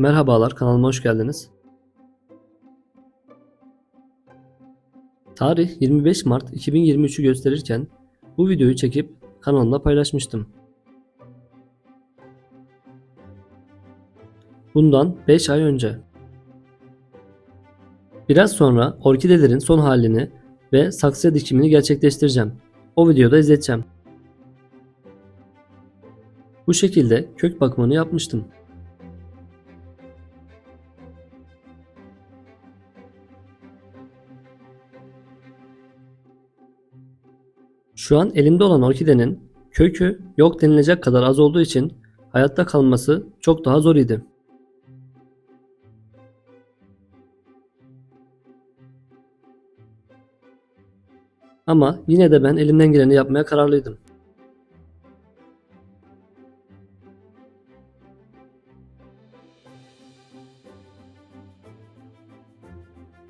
Merhabalar kanalıma hoş geldiniz. Tarih 25 Mart 2023'ü gösterirken bu videoyu çekip kanalımda paylaşmıştım. Bundan 5 ay önce. Biraz sonra orkidelerin son halini ve saksıya dikimini gerçekleştireceğim. O videoda izleteceğim. Bu şekilde kök bakımını yapmıştım. Şu an elimde olan orkidenin kökü yok denilecek kadar az olduğu için hayatta kalması çok daha zor idi. Ama yine de ben elimden geleni yapmaya kararlıydım.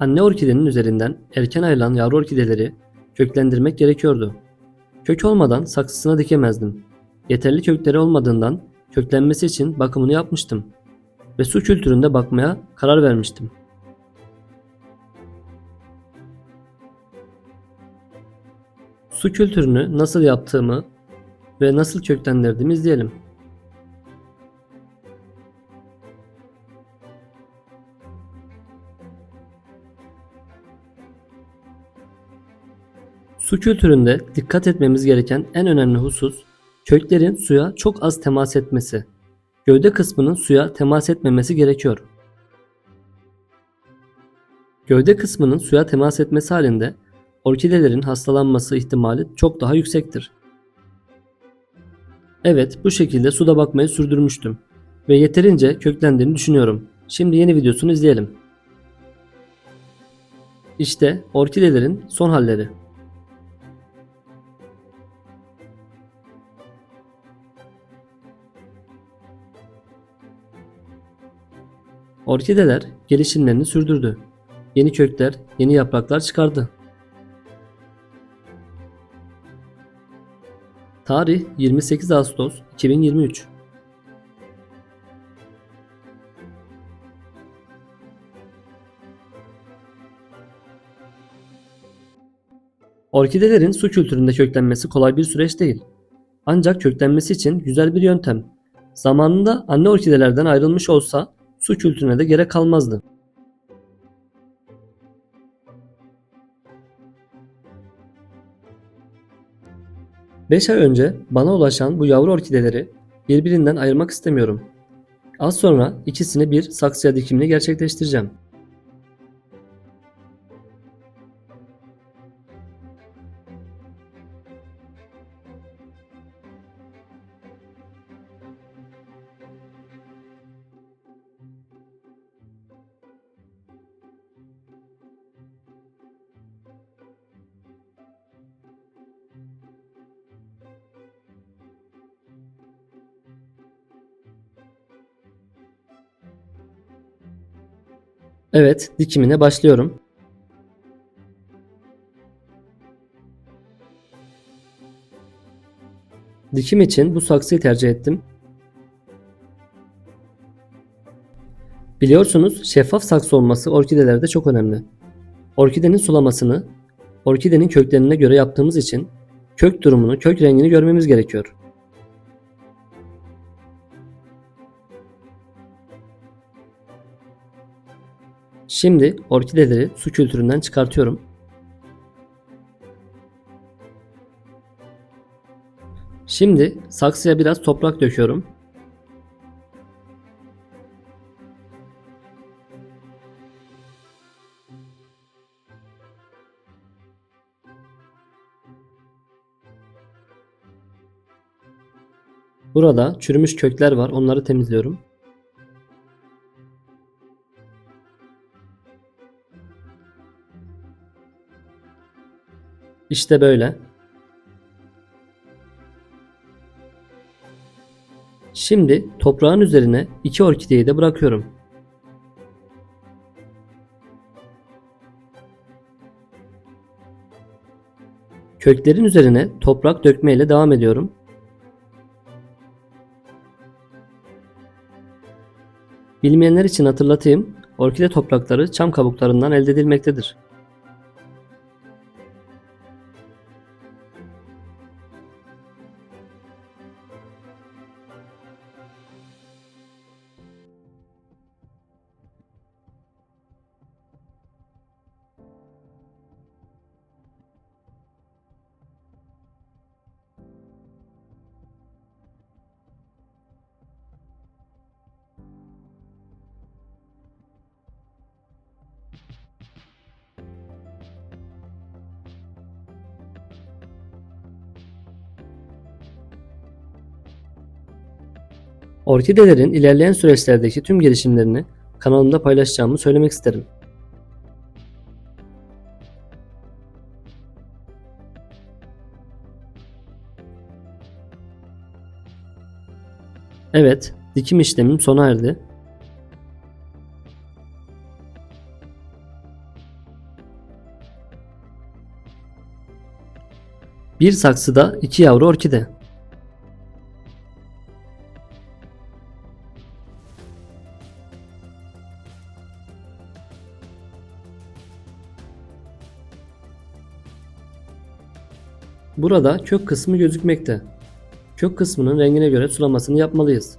Anne orkidenin üzerinden erken ayrılan yavru orkideleri köklendirmek gerekiyordu. Kök olmadan saksısına dikemezdim. Yeterli kökleri olmadığından köklenmesi için bakımını yapmıştım ve su kültüründe bakmaya karar vermiştim. Su kültürünü nasıl yaptığımı ve nasıl köklendirdiğimi izleyelim. Su kültüründe dikkat etmemiz gereken en önemli husus köklerin suya çok az temas etmesi. Gövde kısmının suya temas etmemesi gerekiyor. Gövde kısmının suya temas etmesi halinde orkidelerin hastalanması ihtimali çok daha yüksektir. Evet bu şekilde suda bakmayı sürdürmüştüm ve yeterince köklendiğini düşünüyorum. Şimdi yeni videosunu izleyelim. İşte orkidelerin son halleri. Orkideler gelişimlerini sürdürdü. Yeni kökler, yeni yapraklar çıkardı. Tarih 28 Ağustos 2023. Orkidelerin su kültüründe köklenmesi kolay bir süreç değil. Ancak köklenmesi için güzel bir yöntem. Zamanında anne orkidelerden ayrılmış olsa su kültürüne de gerek kalmazdı. Beş ay önce bana ulaşan bu yavru orkideleri birbirinden ayırmak istemiyorum. Az sonra ikisini bir saksıya dikimini gerçekleştireceğim. Evet, dikimine başlıyorum. Dikim için bu saksıyı tercih ettim. Biliyorsunuz şeffaf saksı olması orkidelerde çok önemli. Orkidenin sulamasını orkidenin köklerine göre yaptığımız için kök durumunu, kök rengini görmemiz gerekiyor. Şimdi orkideleri su kültüründen çıkartıyorum. Şimdi saksıya biraz toprak döküyorum. Burada çürümüş kökler var. Onları temizliyorum. İşte böyle. Şimdi toprağın üzerine iki orkideyi de bırakıyorum. Köklerin üzerine toprak dökmeyle devam ediyorum. Bilmeyenler için hatırlatayım, orkide toprakları çam kabuklarından elde edilmektedir. Orkidelerin ilerleyen süreçlerdeki tüm gelişimlerini kanalımda paylaşacağımı söylemek isterim. Evet, dikim işlemim sona erdi. Bir saksıda iki yavru orkide. Burada kök kısmı gözükmekte. Kök kısmının rengine göre sulamasını yapmalıyız.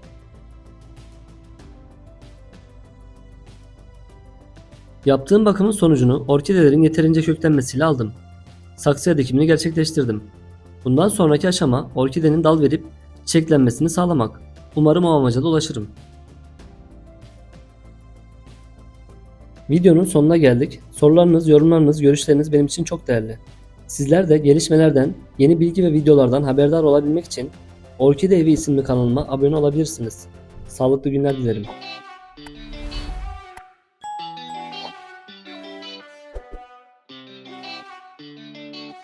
Yaptığım bakımın sonucunu orkidelerin yeterince köklenmesiyle aldım. Saksıya dikimini gerçekleştirdim. Bundan sonraki aşama orkidenin dal verip çiçeklenmesini sağlamak. Umarım o amaca da ulaşırım. Videonun sonuna geldik. Sorularınız, yorumlarınız, görüşleriniz benim için çok değerli. Sizler de gelişmelerden, yeni bilgi ve videolardan haberdar olabilmek için Orkide Evi isimli kanalıma abone olabilirsiniz. Sağlıklı günler dilerim.